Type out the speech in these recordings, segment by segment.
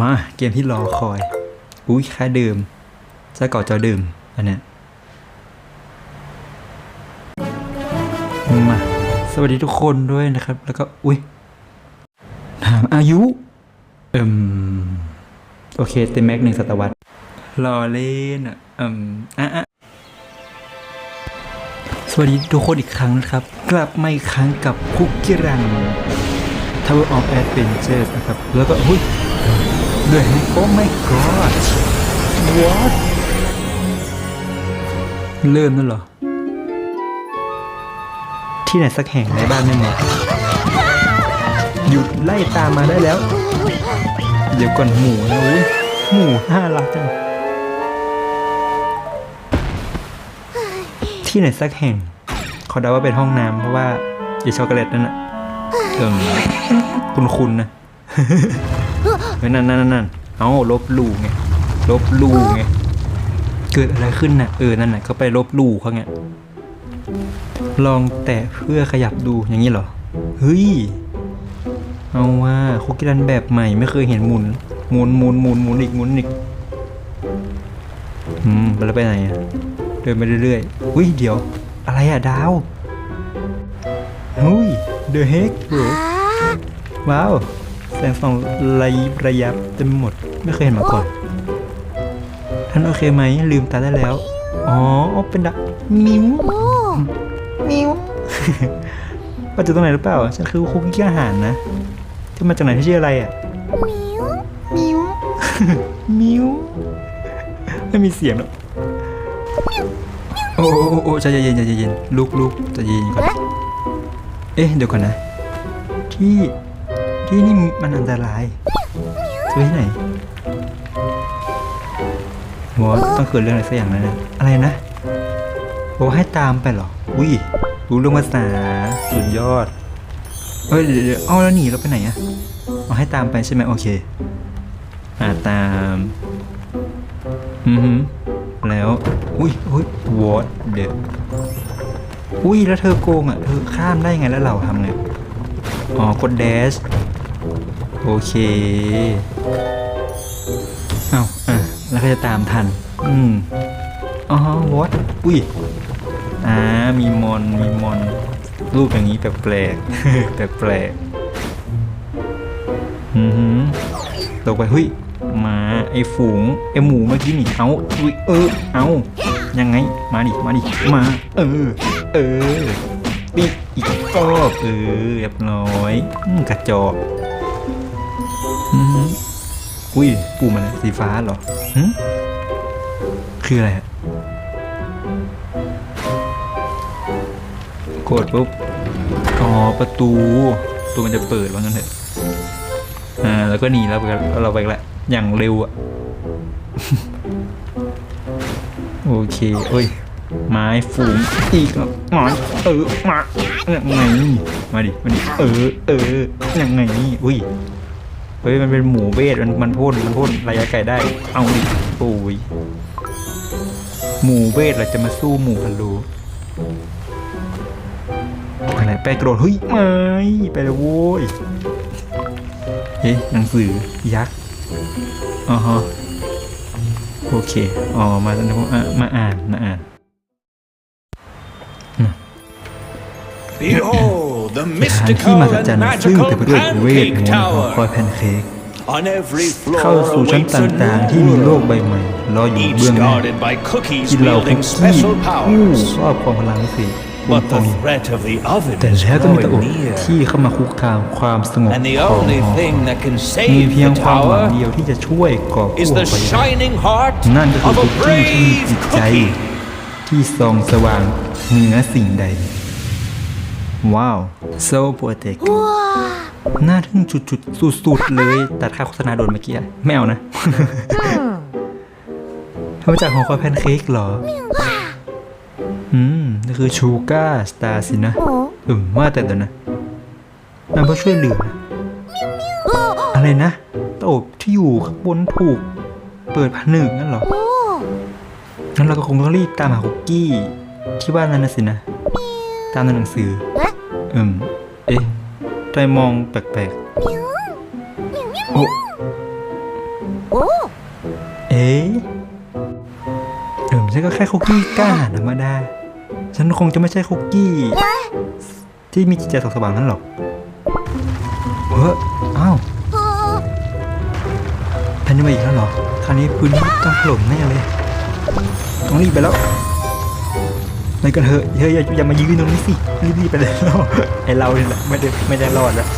มาเกมที่รอคอย อุ้ยค่าเดิมจะก่าเจ้าเดิมอันเนี้ยมาสวัสดีทุกคนด้วยนะครับ แล้วก็ อุ้ยถามอายุเอิมโอเค เต็มแม็กหนึ่งศตวรรษรอเล่นอะเอิมอะสวัสดีทุกคนอีกครั้งนะครับ กลับมาอีกครั้งกับคุกกี้รัน Tower of adventure นะครับ แล้วก็อุ้ย ด้วยโอ้ my god what เริ่มแล้วเหรอ ที่ไหนสักแห่งในบ้านไม่หมดหยุดไล่ตามมาได้แล้ว เดี๋ยวก่อนหมูนะอุ้ยหมูน่ารักจัง ที่ไหนสักแห่ง เขาเดาว่าเป็นห้องน้ำเพราะว่าไอช็อกโกแลตนั่นน่ะเอิ่มคุณคุณนะ เฮ้ยนั่นนั่นนั่นนั่นเอาลบหลู่ไงลบหลู่ไงเกิดอะไรขึ้นน่ะเออนั่นน่ะเขาไปลบหลู่เขาไงลองแตะเพื่อขยับดูอย่างนี้เหรอเฮ้ยเอาว่าคุกกี้รันแบบใหม่ไม่เคยเห็นหมุนหมุนหมุนหมุนหมุนอีกหมุนอีกอืมแล้วไปไหนอะเดินไปเรื่อยๆอุ้ยเดี๋ยว อะไรอะดาวเฮ้ย The Heck bro ว้าว แสงส่องระยิบระยับเต็มไปหมดไม่เคยเห็นมาก่อน ท่านโอเคไหมลืมตาได้แล้ว อ๋อเป็นดะมิวมิวมาจากตรงไหนหรือเปล่าฉันคือคุกกี้อาหารนะที่มาจากไหนที่ชื่ออะไรอะมิวมิวมิวไม่มีเสียงหรอกโอ้โอ้โอ้โอ้ใจเย็นใจเย็นลุกลุกใจเย็นก่อนเอ๊ะเดี๋ยวก่อนนะ ที่ ที่นี่มันอันตรายซื้อที่ไหนวอต้องเกิดเรื่องอะไรสักอย่างแน่ๆอะไรนะบอกให้ตามไปเหรอ อุ้ยรู้เรื่องภาษาสุดยอดเอ้ยเดี๋ยวเดี๋อาแล้วหนีเราไปไหนอะเอาให้ตามไปใช่ไหมโอเคอ่าตามอือหือแล้วอุ้ยอุ้ยวอดเด็ดอุ้ยแล้วเธอโกงอะเธอข้ามได้ไงแล้วเราทำไงอ๋อกดแดช โอเคเอาอะแล้วก็จะตามทัน อืมอ๋อวอดอุ้ยอ่ามีมอนมีมอนรูปอย่างนี้แปลกแปลกแปลกอือหือตกไปเฮ้ยมาไอฝูงไอหมูเมื่อกี้นี่เอาอุ้ยเออเอายังไงมาดิมาดิมา เออ เออปีกอีกรอบเออเรียบร้อยกระจอก อืมอุ้ยปูมันสีฟ้าเหรอหึคืออะไรอะกดปุ๊บ อ๋อ ประตูประตูมันจะเปิดว่างั้นเถอะ อ่า แล้วก็หนีเราไปกันเราไปกันละ อย่างเร็วอะโอเคเอ้ย ไม้ฝูงอีกแล้วไม้เออ มา ยังไง มาดิ มาดิ เออ เออ ยังไงอุ้ย เฮ้ยมันเป็นหมูเวทมันมันพ่นมันพ่นระยะไกลได้ เอาดิโอ้ยหมูเวทเราจะมาสู้หมูฮัลโหลอะไรไปกระโดดเฮ้ยไม่ไปเลยโว้ยเฮ้ยหนังสือยักษ์อ๋อฮะโอเคอ๋อมาแล้วนะอะมาอ่านมาอ่าน Behold, the สถานที่ mystical มหัศจรร and ย์ซึ่ง magical เต็มไปด้วยเวทม pancake นต์ของคอย tower. แพนเค้ก On every เข้า floor สู่ชั้น awaits a ต่างๆ ที่มีโลก new ใบใหม่รออยู่ each เบื้องหน้า guarded by cookies ที่เราคุก wielding กี้ special อู้ powers. ชอบความพลังพิเศษบน But ตรง the threat of the oven แต่ is แล้วก็มีตะอบ growing near. ที่เข้ามาคุกคามความสงบ And the ของ only หอ thing that can มี save เพียง the ความหวัง tower เดียวที่จะช่วยกอบกู้ is อ the อกไป shining heart นั่นก็คือ of คุ a กกี้ที่มี brave จิตใจ cookie. ที่ส่องสว่างเหนือสิ่งใด ว้าว so poetic น่าทึ่งจุดๆสุดๆเลย ตัดค่าโฆษณาโดนเมื่อกี้อะไม่เอานะทำมาจากของคอยแพนเค้กเหรอ อืมนี่คือชูการ์สตาร์สินะ อืม ว่าแต่เดี๋ยวนะนำเพื่อช่วยเหลือ อะไรนะตะอบที่อยู่ข้างบนถูก เปิดผนึกนั่นเหรอ งั้นเราก็คงต้องรีบตามหาคุกกี้ ที่บ้านนั้นนะสินะ ตามในหนังสือ อืมเอ๊ะทำไมมองแปลกๆ โอ้โอ้เอ๊ะเออฉันก็แค่คุกกี้ก้าธรรมดา ฉันคงจะไม่ใช่คุกกี้ ที่มีจิตใจสองสว่างนั่นหรอกเฮ้ออ้าวโอ้แผ่นดินไหวอีกแล้วเหรอ คราวนี้พื้นที่ต้องถล่มแน่เลย ต้องรีบไปแล้ว ไปกันเถอะเฮ้ยอย่ามายืนตรงนี้สิรีบๆไปเลยไอเราเนี่ยแหละไม่ได้ไม่ได้รอดแล้ว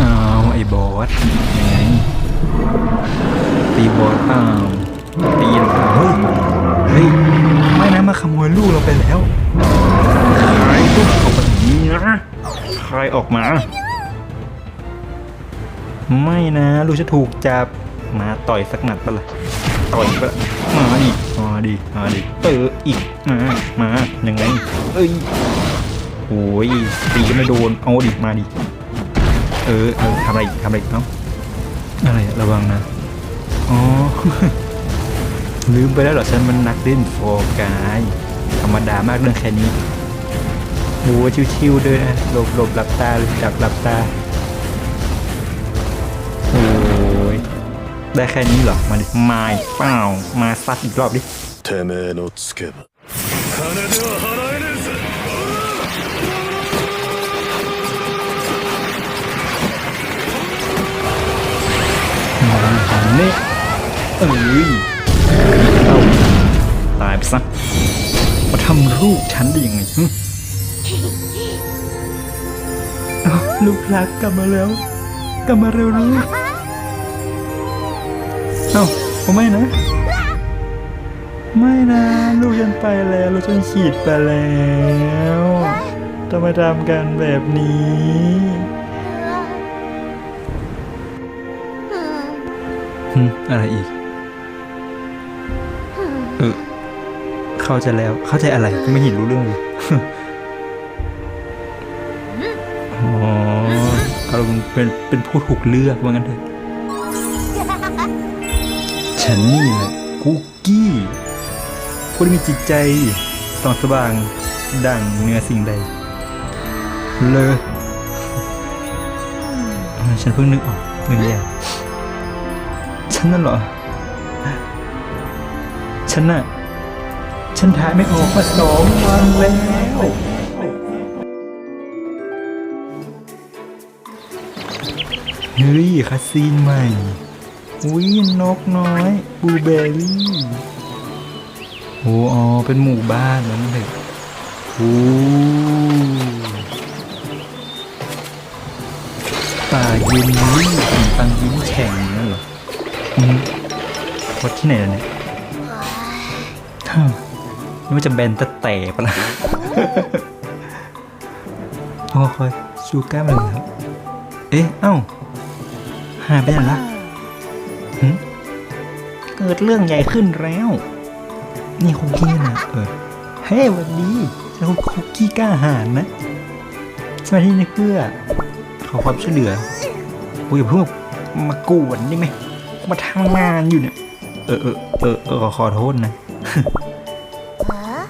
อ้าวไอ้บอสยังไงตีบอสเปล่าตีหรอเฮ้ยเฮ้ยไม่นะมาขโมยลูกเราไปแล้วใครลูกออกมาอย่างนี้นะใครออกมา ไม่นะ ลูกจะถูกจับ มาต่อยสักหนัดปะล่ะต่อยปะล่ะมาดิมาดิมาดิเอออีกมามายังไงเอ้ยโอ้ยตีก็ไม่โดนเอาดิมาดิเออเออทำอะไรทำอะไรเนาะอะไรระวังนะอ๋อลืมไปแล้วเหรอฉันมันนักเล่นโฟกายธรรมดามากเรื่องแค่นี้โอ้ชิวๆเดินนะหลบหลบหลับตาเลยจับหลับตา ได้แค่นี้เหรอ มาดิมาอีกเปล่า มาซัดอีกรอบดิ てめえのつけば金では払えねえぜ นี่เอ้ยเอาตายไปซะมาทำลูกฉันได้ยังไงหึอ้าวลูกรักกลับมาแล้ว กลับมาเร็วลูกเ อ้าผมไม่นะ ไม่นะ ลูกฉันไปแล้ว ลูกฉันขีดไปแล้วทำไมทำกันแบบนี้อืมหึอะไรอีก เออ เข้าใจแล้ว เข้าใจอะไร ไม่เห็นรู้เรื่องเลยอ๋ออารมณ์เป็นเป็นผู้ถูกเลือกว่างั้นเถอะ ฉันนี่แหละคุกกี้ผู้ที่มีจิตใจส่องสว่างดั่งเนื้อสิ่งใด เลยเอฉันเพิ่งนึกออกหนึ่งอย่างฉันนั่นเหรอ ฉันน่ะ ฉันถ่ายไม่ออกมาสองวันแล้วเฮ้ยคาซีนใหม่ อุ้ยนกน้อยบูเบอรี่โอ้อ๋อเป็นหมู่บ้านนั่นเองโอ้ป่าเย็นลี่ตังยิ้มแฉ่งนั่นเหรออืมวัดที่ไหนล่ะเนี่ยฮ่านี่ว่าจะแบนตะแตกปะล่ะโอ้คอยชูก้ามาแล้วเอ๊ะ เอ้าหายไปไหนละ เกิดเรื่องใหญ่ขึ้นแล้ว นี่คุกกี้นะเออเฮ้ยหวันดีฉันคุกกี้กล้าหาญนะฉันมาที่นี่เพื่อ ขอความช่วยเหลือโอ้ยอย่าเพิ่งมากวนได้ไหมมาทำงานอยู่เนี่ย เออเออเออเออขอขอโทษนะเออ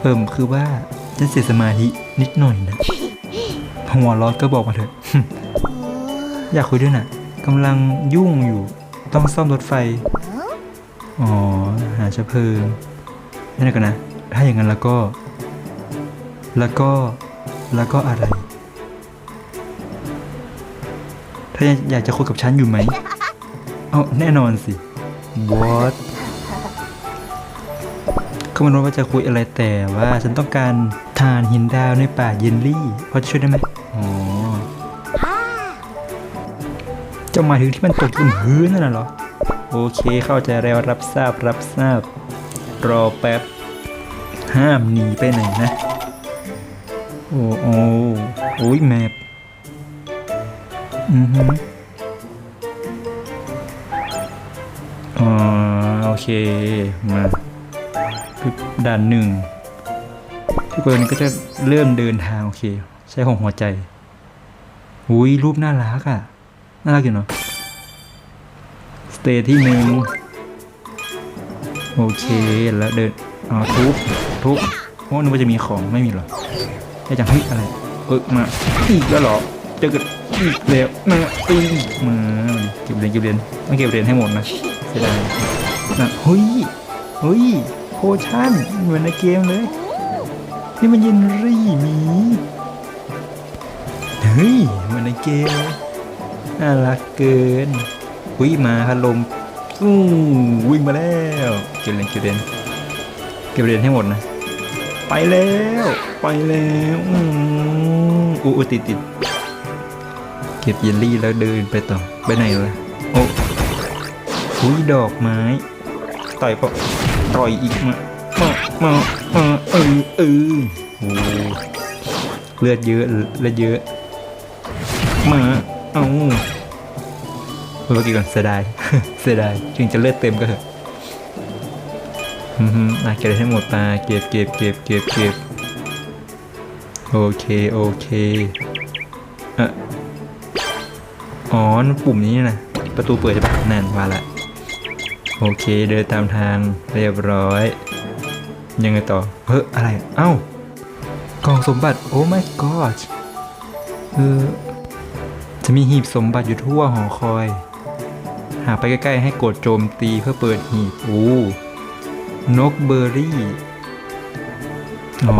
เอิ่มคือว่าฉันเสียสมาธินิดหน่อยนะหัวร้อนก็บอกมาเถอะ อยากคุยด้วยน่ะ กำลังยุ่งอยู่ต้องซ่อมรถไฟ อ๋อ หาเชื้อเพลิงนี่นกันนะ ถ้าอย่างนั้นแล้วก็ แล้วก็ แล้วก็อะไร ถ้าอยากจะคุยกับฉันอยู่ไหมเอาแน่นอนสิ what เขามันว่าจะคุยอะไรแต่ว่าฉันต้องการทานหินดาวในป่าเยนลี่ พอจะช่วยได้ไหม หมายถึงที่มันตกบนพื้นนั่นน่ะเหรอ โอเคเข้าใจแล้วรับทราบรับทราบ รอแป๊บ ห้ามหนีไปไหนนะ โอ้โอ้โอ้ยแมปอือฮึอ๋อโอเค มาด่านหนึ่งทุกคนก็จะเริ่มเดินทาง โอเค ใช้ของหัวใจอุ้ยรูปน่ารักอะ น่ารักอยู่เนาะสเตย์ที่หนึ่งโอเคแล้วเดินอ๋อทุบทุบโอ้นึกว่าจะมีของไม่มีหรอได้จังเฮ้ยอะไรเออมาอีกแล้วเหรอเจอกันอีกแล้วมาอีกมาเก็บเหรียญเก็บเหรียญต้องเก็บเหรียญให้หมดนะเสียดายนะเฮ้ยเฮ้ยโพชั่นเหมือนในเกมเลยนี่มันเยนรี่มีเฮ้ยเหมือนในเกมเลย น่ารักเกินวิ่งมาพัดลมอู้วิ่งมาแล้วเก็บเหรียญเก็บเหรียญเก็บเหรียญให้หมดนะ ไปแล้วไปแล้วอู้อู้ติดติดเก็บเยลลี่แล้วเดินไปต่อไปไหนล่ะโอ้หุยดอกไม้ต่อยปะต่อยอีกมามามามาเออเออโอ้เลือดเยอะเลือดเยอะมาเอา เมื่อกี้ก่อนเสียดายเสียดายถึงจะเลือดเต็มก็เถอะอือฮึอะเก็บให้หมดตาเก็บเก็บเก็บเก็บเก็บโอเคโอเคอะอ๋อปุ่มนี้นะประตูเปิดใช่ปะนั่นว่าละโอเคเดินตามทางเรียบร้อย ยังไงต่อเฮ้ยอะไรเอ้ากล่องสมบัติโอ้ my god เออจะมีหีบสมบัติอยู่ทั่วหอคอย หาไปใกล้ๆ ให้กดโจมตีเพื่อเปิดหีบโอ้นกเบอร์รี่ อ๋อ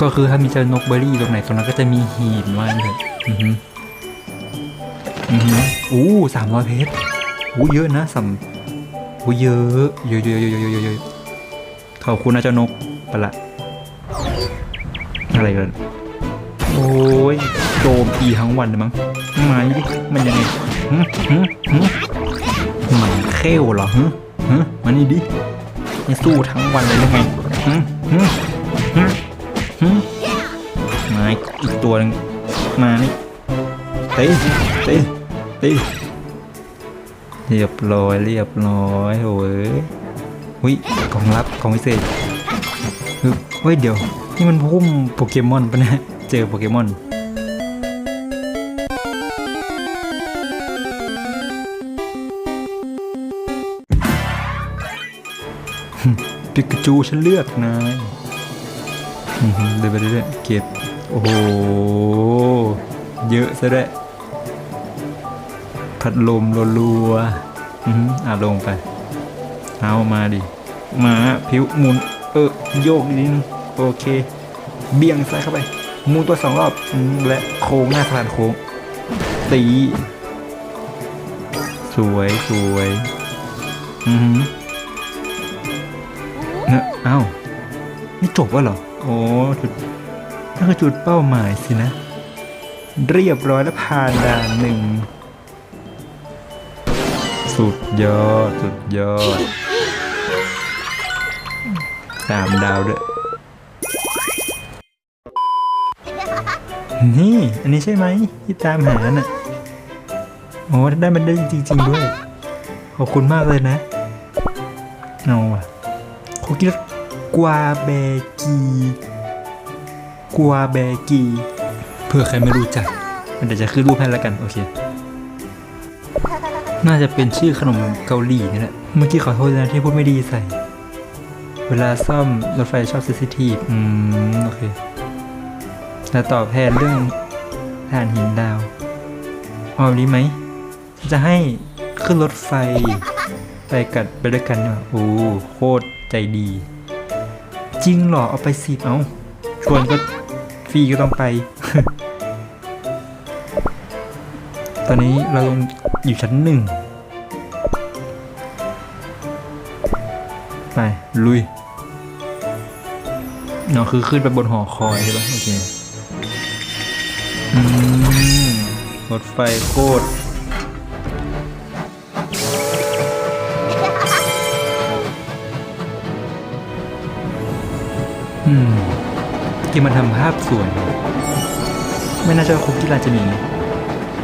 ก็คือถ้ามีเจอนกเบอร์รี่ตรงไหนตรงนั้นก็จะมีหีบว่างั้นเถอะอือฮึอือฮึอู้สามร้อยเพชรอู้เยอะนะสำอู้เยอะเยอะเยอะเยอะเยอะเยอะเขอบคุณนะเจ้านกไปละ อะไรกันโอ้ยโจมตีทั้งวันเลยมั้งมาดิมันยังไงหึหึหึ มันเข้วเหรอหึหึมานี่ดิไม่สู้ทั้งวันเลยหรือไงหึหึหึหึมาอีกตัวหนึงมานี่เต้เต้เต้เรียบร้อยเรียบร้อยโอ้ยหุ้ยกล่องลับกล่องพิเศษเฮ้ยเฮ้ยเดี๋ยวนี่มันพุ่มโปเกมอนปะเนี่ยเจอโปเกมอน ปิกาจูฉันเลือกนายอื้อหือเดินไปเรื่อยๆเก็บ โอ้โห เยอะซะด้วยพัดลมรัวๆอืออะลงไป เอามาดิ มาผิวหมุน เออโยกนิดนึงโอเค เบี่ยงซ้ายเข้าไปหมูตัวสองรอบอและโค้งหน้าสะพานโค้งตี สวยสวย อือ เอะเอ้านี่จบแล้วเหรอ โอ้จุดนั่นคือจุดเป้าหมายสินะ เรียบร้อยแล้วผ่านด่านหนึ่ง สุดยอด สุดยอดสามดาวด้วย นี่ อันนี้ใช่ไหมที่ตามหาน่ะ โอ้ได้มันได้จริง ๆ ด้วย ขอบคุณมากเลยนะ เอาอะคุกกี้ กวาเบกีกวาเบกีเผื่อใครไม่รู้จักมันเดี๋ยวจะขึ้นรูปให้แล้วกันโอเค น่าจะเป็นชื่อขนมเกาหลีนี่แหละ เมื่อกี้ขอโทษนะที่พูดไม่ดีใส่ เวลาซ่อมรถไฟชอบเซนซิทีฟอืม โอเคจะตอบแทนเรื่องฐานหินดาวเอาแบบนี้ไหม จะให้ขึ้นรถไฟไปกัดไปด้วยกันเนี่ยโอ้โคตรใจดี จริงเหรอ เอาไปสิบเอาชวนก็ฟรีก็ต้องไป ตอนนี้เรายังอยู่ชั้นหนึ่งไป ลุยเนาะคือขึ้นไปบนหอคอยใช่ปะโอเครถไฟโคตร อืมกินมาทำภาพสวย ไม่น่าจะคุกกี้ร้านจะมี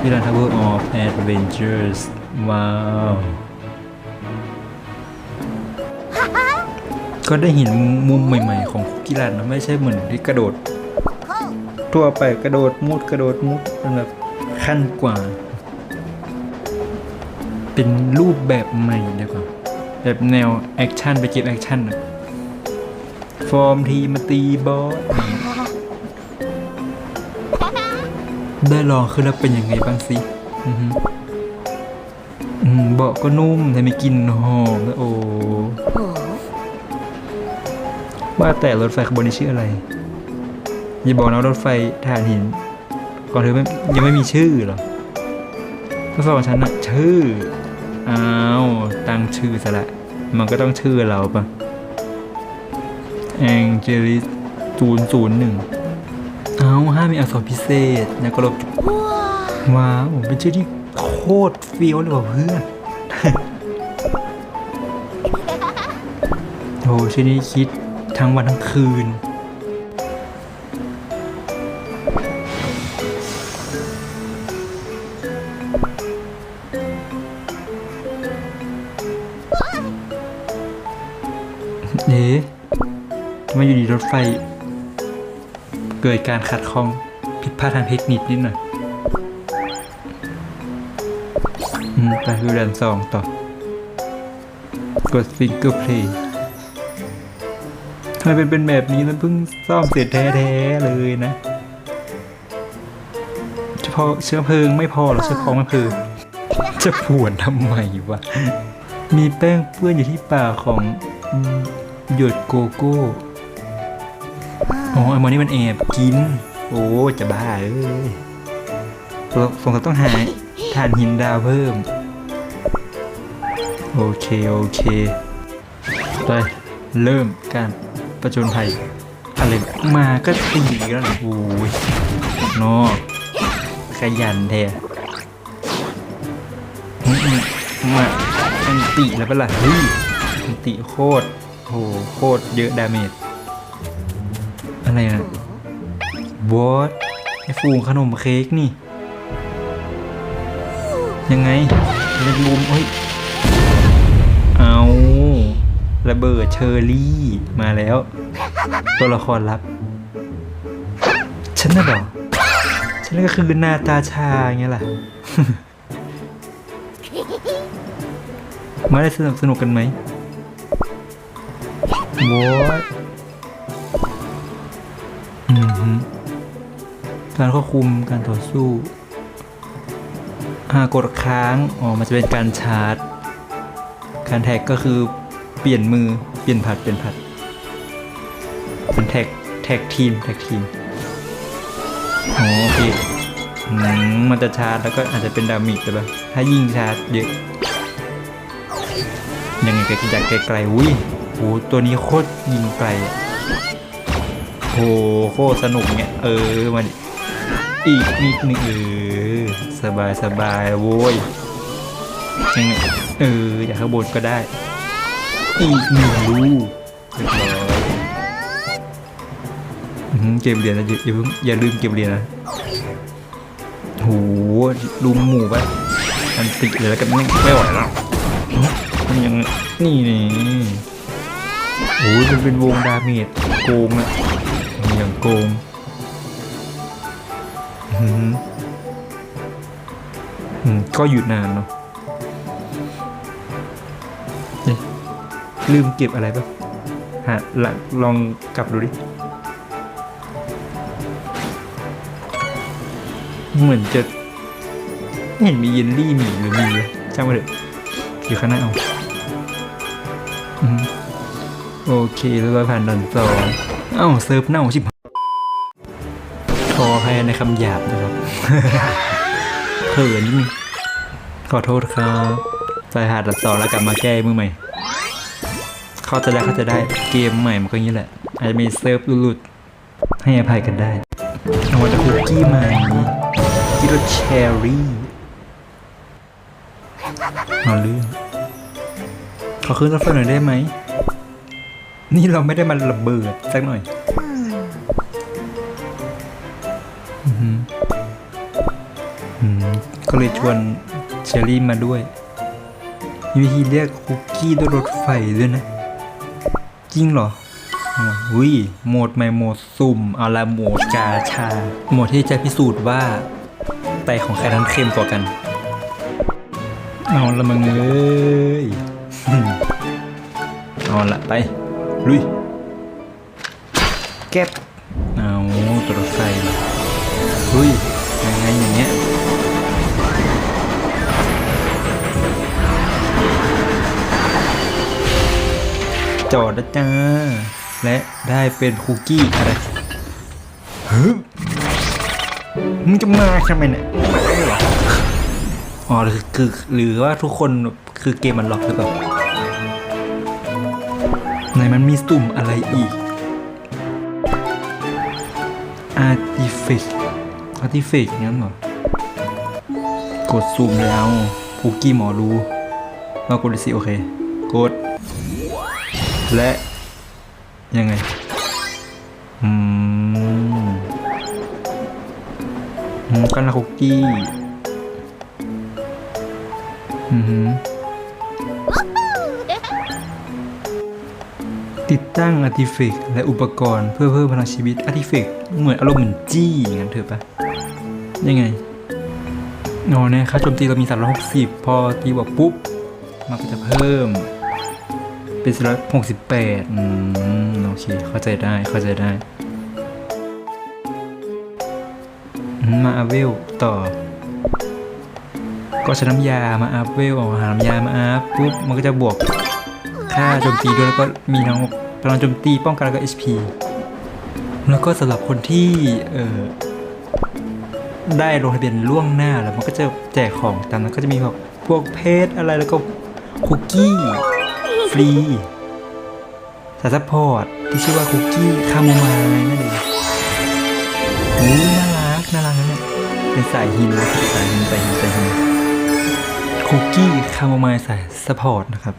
มิรันทาวเวอร์ออฟแอดเวนเจอร์สว้าว ก็ได้เห็นมุมใหม่ๆ ของคุกกี้รันนะไม่ใช่เหมือนที่กระโดด ทั่วไปกระโดดมุดกระโดดมุดเป็นแบบขั้นกว่า เป็นรูปแบบใหม่ดีกว่า แบบแนวแอคชั่นไปเก็บแอคชั่นอะ ฟอร์มทีมาตีบอสได้ลองขึ้นแล้วเป็นยังไงบ้างสิอือฮึอืมเบาะก็นุ่มแต่มีกลิ่นหอมด้วยโอ้ว่าแต่รถไฟขบวนนี้ชื่ออะไร อย่าบอกนะรถไฟถ่านหินก่อนเธอไม่ยังไม่มีชื่อเหรอรถไฟของฉันน่ะชื่ออ้าวตั้งชื่อซะละมันก็ต้องชื่อเราปะ แองเจลิสศูนย์ศูนย์หนึ่งเอาห้ามีอักษรพิเศษนะก็ลบว้าวว้าวเป็นชื่อที่โคตรเฟี้ยวเลยว่ะเพื่อนโอ้ชื่อนี้คิดทั้งวันทั้งคืน ไฟ เกิดการขัดข้องผิดพลาดทางเทคนิคนิดหน่อย อืมไปดูดันสองต่อ กดฟิงเกอร์เพลย์ทำไมเป็นเป็นแบบนี้นั้นเพิ่งซ่อมเสร็จแท้ๆเลยนะเฉพาะเชื้อเพลิงไม่พอหรอเชื้อเพลิงไม่เพลิงจะปวดทำไมวะ มีแป้งเปื้อนอยู่ที่ปากของหยดโกโก้ อ๋อไอ้หมอนี่มันแอบกิน โอ้จะบ้าเอ้ยเราสงสัยต้องหาฐานหินดาวเพิ่ม โอเค โอเคไปเริ่มการประจนภัยอะไรมาก็ตีแล้วนะโอ้ยนอกขยันแท้อืมาอันติแล้วปล่ะเฮ้ยอันติโคตรโหโคตรเยอะดาเมจ อะไรนะวอตไอฟูงขนมเค้กนี่ ยังไงเล็กบูมเฮ้ย เอาระเบิดเชอร์รี่มาแล้ว ตัวละครลับ ฉันน่ะหรอฉันก็คือนาตาชาไงล่ะมาได้สนุกสนุกกันไหมว การควบคุมการต่อสู้หากดค้างอ๋อมันจะเป็นการชาร์จ การแท็กก็คือเปลี่ยนมือเปลี่ยนผัดเปลี่ยนผัดเป็นแท็กแท็กทีมแท็กทีมอ๋อโอเคมมันจะชาร์จแล้วก็อาจจะเป็นดามิกแต่ว่าถ้ายิงชาร์จเยอะยังไงก็จากไกลๆอุ้ยโหตัวนี้โคตรยิงไกลอะโหโคตรสนุกเนี่ยเออมาดิ อีกนิดนึงเออสบายสบายโว้ยยังไงเอออยากข้างบนก็ได้ อีกหนึ่งลูกเรียบร้อยเก็บเหรียญนะอย่าอย่าเพิ่งอย่าลืมเก็บเหรียญนะโหลุมหมู่ไปอันติดเลยแล้วกันไม่ไหวแล้วมันยังนี่นี่โอ้ยมันเป็นวงดาเมจโกงอะอย่างโกง ก็หยุดนานเนาะลืมเก็บอะไรปะฮะหลังลองกลับดูดิ เหมือนจะไม่เห็นมีเยลลี่หมีหรือมีเลยช่างมาเถอะอยู่ข้างหน้าเอาโอเคแล้วเราผ่านด่านสองเอ้าเซิร์ฟเน่าชิบ ออภัยในคำหยาบนะครับเขินขอโทษครับใจหาดดัดสอแล้วกลับมาแก้มือใหม่ เขาจะได้เขาจะได้เกมใหม่มันก็อย่างนี้แหละ อาจจะมีเซิร์ฟหลุดๆให้อภัยกันได้เอามาจากคุกกี้ม่กิโลเชอรี่เอาเรื่องขอขึ้นรถไฟหน่อยได้ไหม นี่เราไม่ได้มันระเบิดสักหน่อย ก็เลยชวนเชอรี่มาด้วย มีวิธีเรียกคุกกี้ด้วยรถไฟด้วยนะ จริงเหรออุ้ยโหมดใหม่โหมดสุ่มอาละโหมดกาชา โหมดที่จะพิสูจน์ว่าไตของใครนั้นเค็มกว่ากัน เอาละมึงเอ้ยเอาละไป ลุยแก๊บเอาตัวรถไฟเหรอเฮ้ย จอดแล้วจ้า และได้เป็นคุกกี้อะไรเฮ้ยมึงจะมาทำไมเนี่ยมาเหรออ๋อคือคือหรือว่าทุกคนคือเกมมันล็อกหรือเปล่าไหนมันมีสุ่มอะไรอีกอาร์ติฟิกอาร์ติฟิกงั้นเหรอกดซูมแล้วคุกกี้หมอรู้เรากดเลยสิโอเค กด และ ยังไง อืมอืมกันละคุกกี้อือหือติดตั้งอาร์ติเฟกและอุปกรณ์เพื่อเพิ่มพลังชีวิตอาร์ติเฟกเหมือนอารมณ์เหมือนจี้อย่างนั้นเถอะปะยังไงอ๋อเนี่ยค่าโจมตีเรามี 360 พอตีบวกปุ๊บ มันก็จะเพิ่ม เป็น468อืมโอเค เข้าใจได้เข้าใจได้มาอัพเวลต่อ ก็ใช้น้ำยามาอัพเวลเอาหาน้ำยามาอัพปุ๊บมันก็จะบวกค่าโจมตีด้วยแล้วก็มีทั้งพลังโจมตีป้องกันแล้วก็ HP แล้วก็สำหรับคนที่เออได้ลงทะเบียนล่วงหน้าแล้วมันก็จะแจกของตามนั้นก็จะมีแบบพวกเพชรอะไรแล้วก็คุกกี้ ฟรีสายซัพพอร์ตที่ชื่อว่าคุกกี้คาโมไมล์นั่นเองอู้น่ารักน่ารักนะเนี่ยเป็นสายหินนะสายหินสายหินสายหินคุกกี้คาโมไมล์สายซัพพอร์ตนะครับ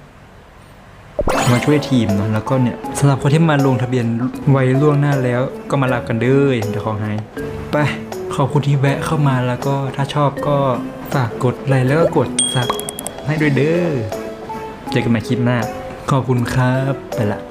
มาช่วยทีมเนาะแล้วก็เนี่ยสำหรับคนที่มาลงทะเบียนไว้ล่วงหน้าแล้วก็มารับกันเด้อเดี๋ยวขอให้ไปขอบคุณที่แวะเข้ามาแล้วก็ถ้าชอบก็ฝากกดไลค์แล้วก็กดซับให้ด้วยเด้อเจอกันใหม่คลิปหน้า ขอบคุณครับ ไปละ